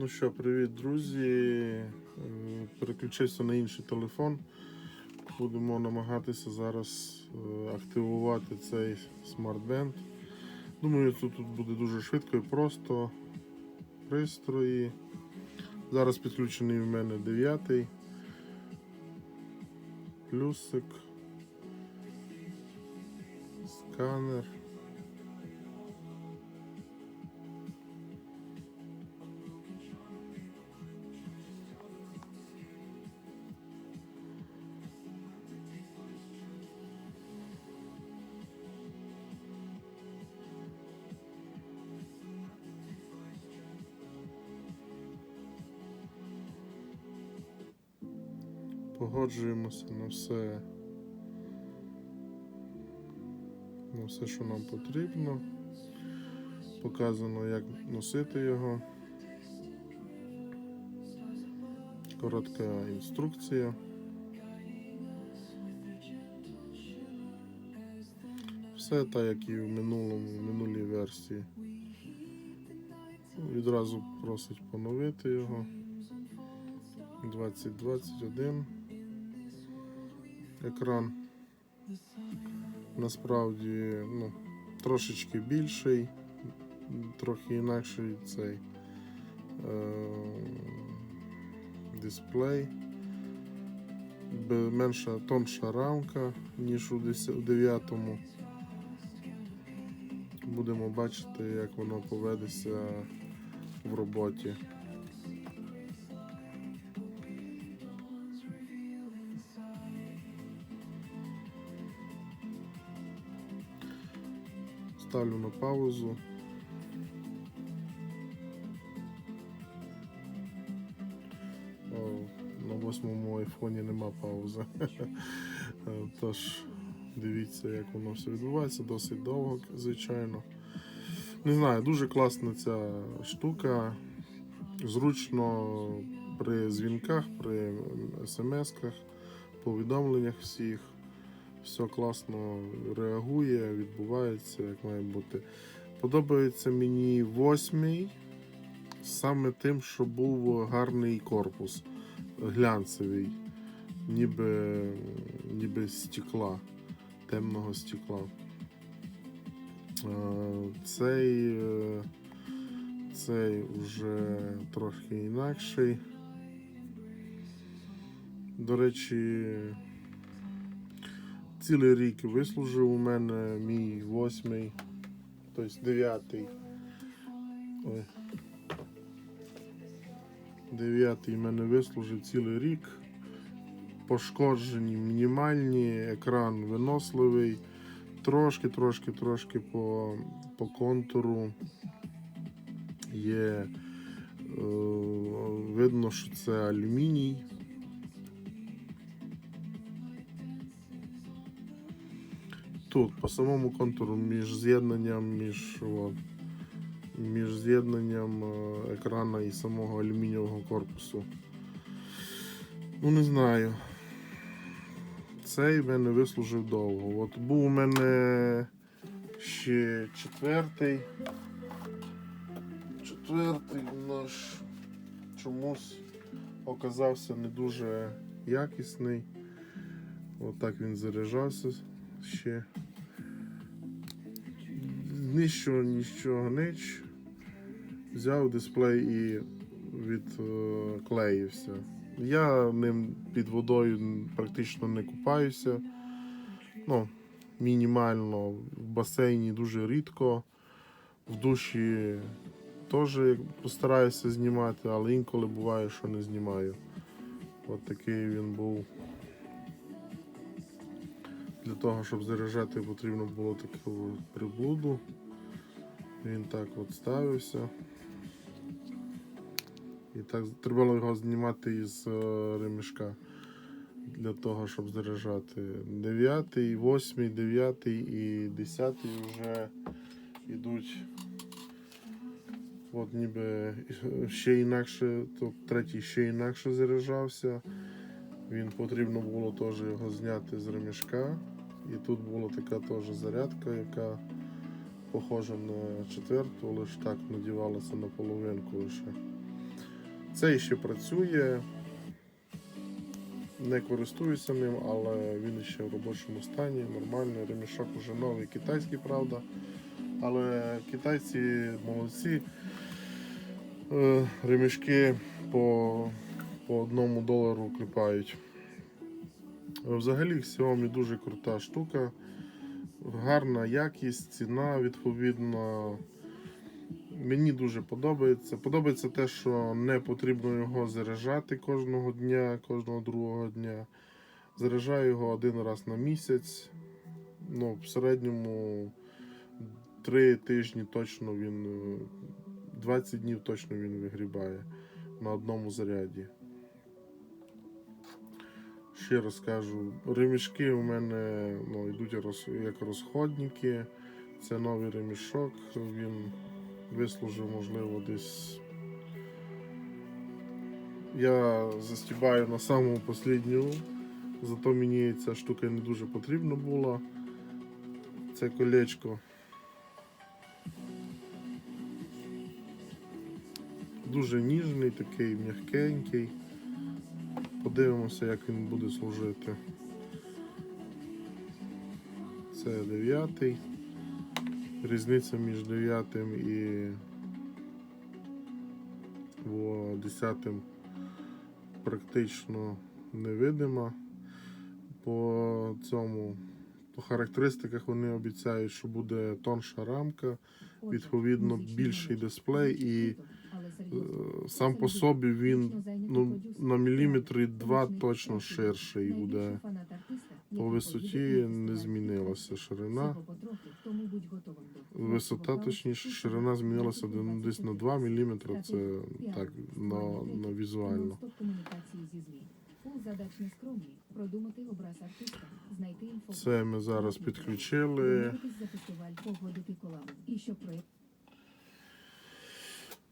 Ну що, привіт, друзі. Е, Переключився на інший телефон. Будемо намагатися зараз е, активувати цей смарт-бенд. Думаю, тут, тут буде дуже швидко і просто. Пристрої. Зараз підключений в мене 9. Плюсик. Сканер. Погоджуємося на все, на все, що нам потрібно. Показано, як носити його. Коротка інструкція. Все так, як і в минулому, в минулій версії. Відразу просить поновити його. 2021 екран. Насправді ну, трошечки більший, трохи інакший цей е- дисплей. Менша тонша рамка, ніж у 9. Будемо бачити, як воно поведеться в роботі. Ставлю на паузу. На восьмому айфоні нема паузи. Тож дивіться, як воно все відбувається, досить довго, звичайно. Не знаю, дуже класна ця штука. Зручно при дзвінках, при смс-ках, повідомленнях всіх. Все класно реагує, відбувається, як має бути. Подобається мені восьмий саме тим, що був гарний корпус, глянцевий, ніби, ніби стекла, темного стекла. Е, Цей, е, цей вже трохи інакший. До речі, цілий рік вислужив у мене мій восьмий, тобто дев'ятий. Дев'ятий мене вислужив цілий рік. Пошкоджені мінімальні, екран виносливий. Трошки, трошки, трошки по, по контуру є. Е, видно, що це алюміній. Тут по самому контуру між з'єднанням між, от, між з'єднанням е, екрана і самого алюмінієвого корпусу. Ну не знаю. Цей в мене вислужив довго. От був у мене ще четвертий. Четвертий наш чомусь оказався не дуже якісний. Отак він заряджався ще. Нічого, нічого ніч. Взяв дисплей і відклеївся. Я ним під водою практично не купаюся. Ну, мінімально, в басейні дуже рідко. В душі теж постараюся знімати, але інколи буває, що не знімаю. От такий він був. Для того, щоб заряджати, потрібно було таку приблуду. Він так от ставився. І так треба було його знімати із е, ремішка для того, щоб заряджати. 9, 8, 9 і 10 вже йдуть. От ніби ще інакше, то третій ще інакше заряджався. Він потрібно було теж його зняти з ремішка. І тут була така теж зарядка, яка похожа на четверту, лише так надівалася на половинку лише. Цей ще працює. Не користуюся ним, але він ще в робочому стані, нормальний. Ремішок вже новий, китайський, правда. Але китайці молодці. Е, Ремішки по, по одному долару кліпають. Взагалі Xiaomi дуже крута штука. Гарна якість, ціна відповідно. Мені дуже подобається. Подобається те, що не потрібно його заряджати кожного дня, кожного другого дня. Заряджаю його один раз на місяць. Ну, в середньому 3 тижні точно він, е, 20 днів точно він вигрібає на одному заряді. Ще раз кажу, ремішки у мене ну, йдуть як розходники. Це новий ремішок. Він вислужив, можливо, десь. Я застібаю на самому останню, зато мені ця штука не дуже потрібна була. Це колечко. Дуже ніжний, такий м'якенький. Подивимося, як він буде служити. Це дев'ятий. Різниця між дев'ятим і о, десятим практично невидима. По цьому, по характеристиках вони обіцяють, що буде тонша рамка, відповідно більший дисплей і сам по собі він ну, на міліметри два точно ширший буде. По висоті не змінилася ширина. Висота, точніше, ширина змінилася десь на 2 мм. Це так на, на візуально. Це ми зараз підключили. Домовитись за фестиваль погоди піколаму. І щоб проєкт О,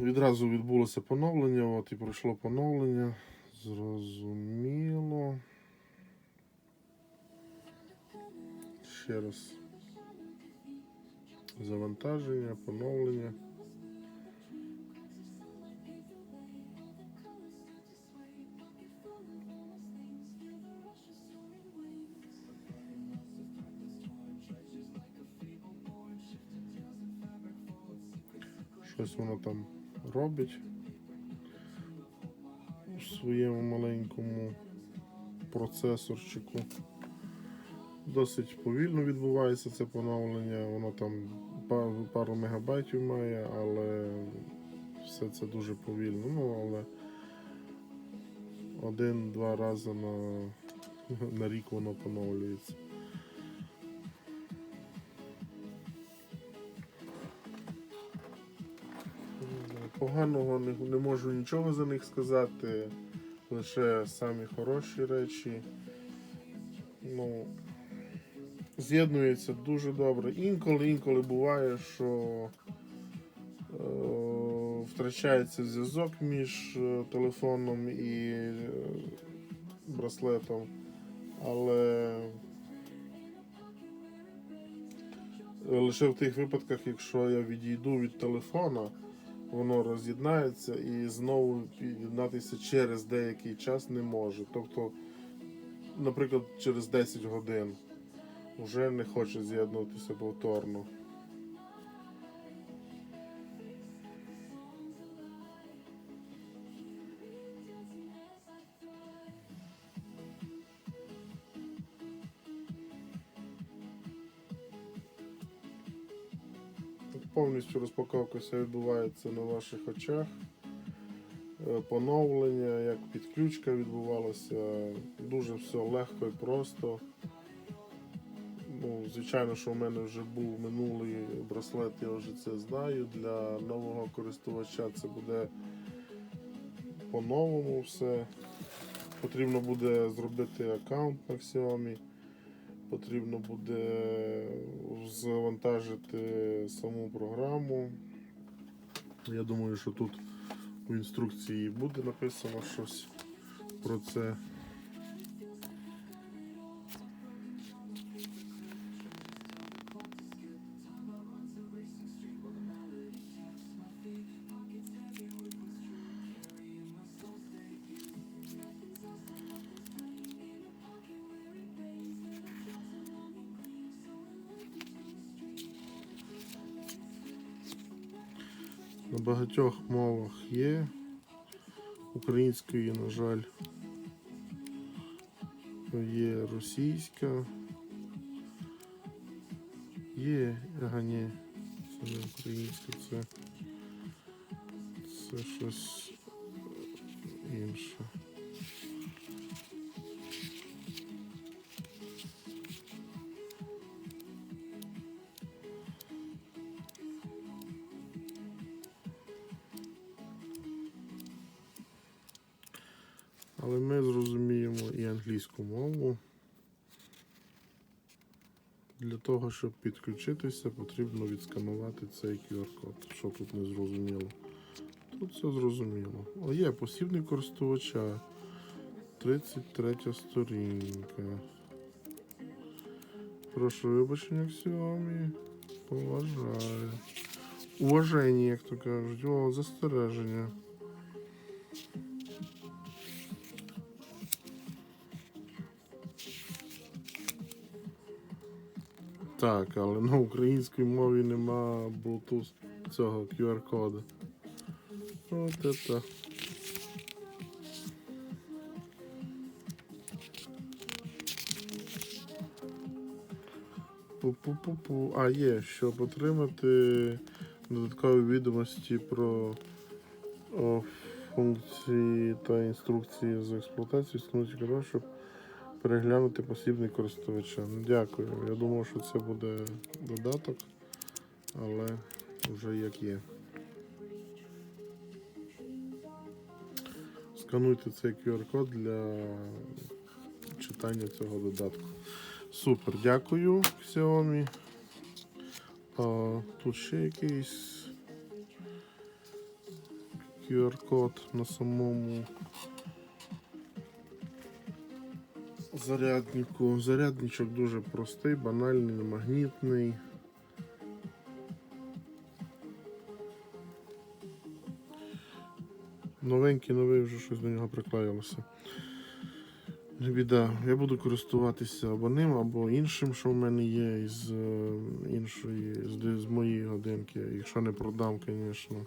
відразу відбулося поновлення. От і пройшло поновлення. Зрозуміло. Ще раз. Завантаження, поновлення. Щось воно там робить у своєму маленькому процесорчику. Досить повільно відбувається це поновлення. Воно там па- пару мегабайтів має, але все це дуже повільно. Ну, але один-два рази на, на рік воно поновлюється. Поганого не, не можу нічого за них сказати. Лише самі хороші речі. Ну, з'єднується дуже добре. Інколи, інколи буває, що е, втрачається зв'язок між е, телефоном і е, браслетом. Але лише в тих випадках, якщо я відійду від телефона, воно роз'єднається і знову під'єднатися через деякий час не може. Тобто, наприклад, через 10 годин вже не хоче з'єднуватися повторно. Повністю розпаковка вся відбувається на ваших очах. Е, Поновлення, як підключка відбувалася, дуже все легко і просто. Ну, звичайно, що в мене вже був минулий браслет, я вже це знаю. Для нового користувача це буде по-новому все. Потрібно буде зробити аккаунт на Xiaomi. Потрібно буде завантажити саму програму. Я думаю, що тут у інструкції буде написано щось про це. На багатьох мовах є. Української, на жаль, є російська. Є, ага, ні, це не українська, це, це щось інше. Для того, щоб підключитися, потрібно відсканувати цей QR-код. Що тут не зрозуміло? Тут все зрозуміло. О, є посібник користувача. 33 сторінка. Прошу вибачення Xiaomi. Поважаю. Уваження, як то кажуть. О, застереження. Так, але на українській мові нема Bluetooth цього QR-коду. От это. Пу-пу-пу-пу. А, є, щоб отримати додаткові відомості про о, функції та інструкції з експлуатації, встановити щоб переглянути посібник користувача. Ну, Дякую. Я думав, що це буде додаток, але вже як є. Скануйте цей QR-код для читання цього додатку. Супер, дякую, Xiaomi. А, тут ще якийсь QR-код на самому заряднику. Зарядничок дуже простий, банальний, магнітний. Новенький, новий вже щось до нього приклеїлося. Не біда. Я буду користуватися або ним, або іншим, що в мене є із е, іншої, з, з моєї годинки, якщо не продам, звісно.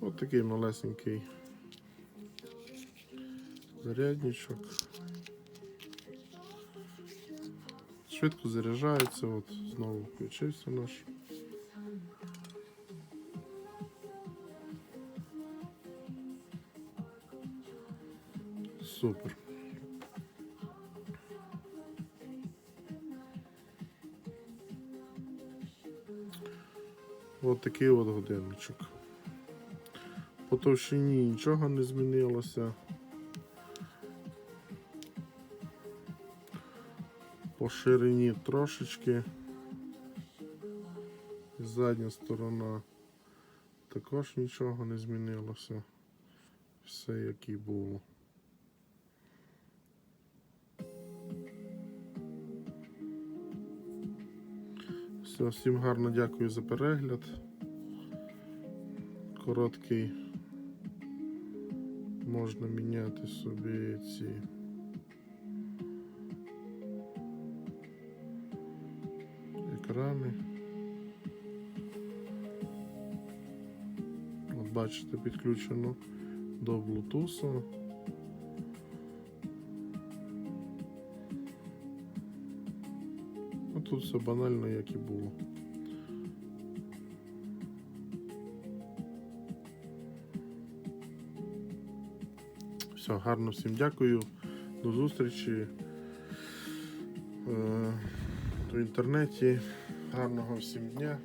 Ось такий малесенький зарядничок. Швидко заряджається, от знову включився наш. Супер. От такий от годинничок. По товщині нічого не змінилося. По ширині трошечки. Задня сторона також нічого не змінилося. Все як і було. Все, всім гарно дякую за перегляд. Короткий. Можна міняти собі ці. Бачите, підключено до Bluetooth. Ну, тут все банально, як і було. Все, гарно всім дякую. До зустрічі е, в інтернеті. Гарного всім дня.